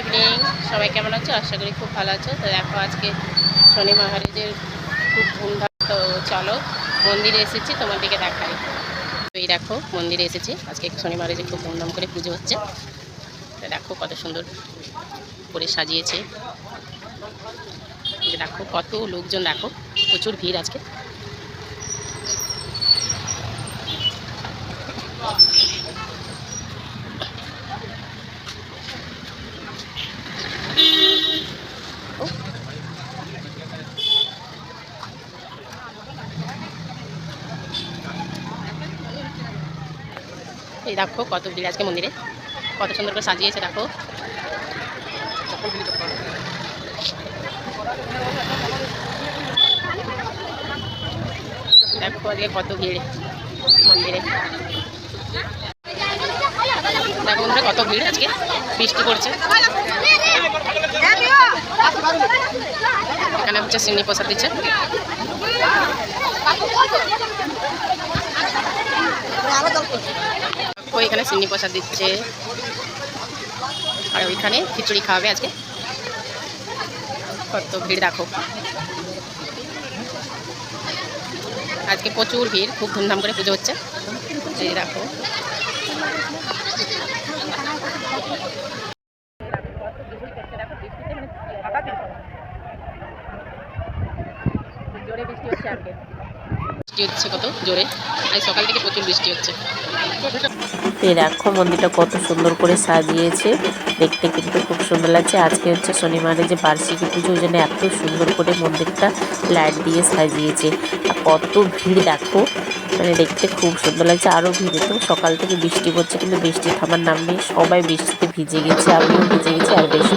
Evening সবাই কেমন আছো? আশা করি খুব ভালো আছো। তো দেখো, আজকে শনি মহারাজের খুব ধুমধাম তো চলো, মন্দিরে এসেছি, তোমাদেরকে দেখাই। এই দেখো, মন্দিরে এসেছি। আজকে শনি মহারাজের খুব ধুমধাম করে পুজো হচ্ছে। তো দেখো, কত সুন্দর করে সাজিয়েছে। দেখো, কত লোকজন দেখো, প্রচুর ভিড় আজকে। এই দেখো কত ভিড় আজকে মন্দিরে। কত সুন্দর করে সাজিয়েছে, দেখো। দেখো আজকে কত ভিড় মন্দিরে। দেখো কত ভিড় আজকে। বৃষ্টি পড়ছে। এখানে হচ্ছে সিন্নি প্রসাদ দিচ্ছে। এখানে সিন্নি প্রসাদ দিচ্ছে। আর ওইখানে খিচুড়ি খাওয়াবে আজকে। কত ভিড়, দেখো। আজকে প্রচুর ভিড়, খুব ধুমধাম করে পুজো হচ্ছে। এই দেখো। জোরে বৃষ্টি হচ্ছে বৃষ্টি হচ্ছে কত জোরে? আজ সকাল থেকে প্রচুর বৃষ্টি হচ্ছে। দেখো মন্দিরটা কত সুন্দর করে সাজিয়েছে। দেখতে কিন্তু খুব সুন্দর লাগছে। আজকে হচ্ছে শনিবারে যে বার্ষিকী পুজো, ওই জন্য এত সুন্দর করে মন্দিরটা লাইট দিয়ে সাজিয়েছে। আর কত ভিড় দেখো। মানে দেখতে খুব সুন্দর লাগছে। আরও ভিড় তো সকাল থেকে বৃষ্টি পড়ছে, কিন্তু বৃষ্টি থামার নাম নেই। সবাই বৃষ্টিতে ভিজে গেছে, আমিও ভিজে গেছি, আর থাকতে